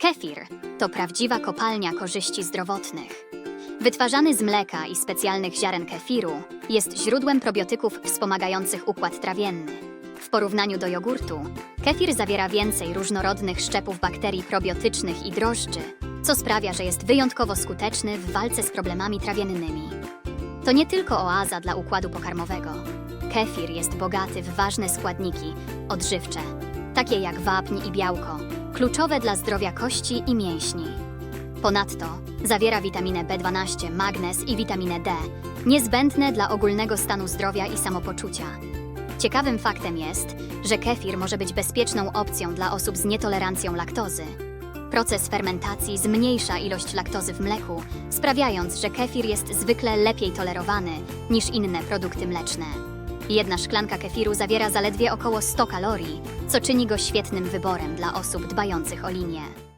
Kefir to prawdziwa kopalnia korzyści zdrowotnych. Wytwarzany z mleka i specjalnych ziaren kefiru, jest źródłem probiotyków wspomagających układ trawienny. W porównaniu do jogurtu, kefir zawiera więcej różnorodnych szczepów bakterii probiotycznych i drożdży, co sprawia, że jest wyjątkowo skuteczny w walce z problemami trawiennymi. To nie tylko oaza dla układu pokarmowego. Kefir jest bogaty w ważne składniki odżywcze, takie jak wapń i białko, kluczowe dla zdrowia kości i mięśni. Ponadto zawiera witaminę B12, magnez i witaminę D, niezbędne dla ogólnego stanu zdrowia i samopoczucia. Ciekawym faktem jest, że kefir może być bezpieczną opcją dla osób z nietolerancją laktozy. Proces fermentacji zmniejsza ilość laktozy w mleku, sprawiając, że kefir jest zwykle lepiej tolerowany niż inne produkty mleczne. Jedna szklanka kefiru zawiera zaledwie około 100 kalorii, co czyni go świetnym wyborem dla osób dbających o linię.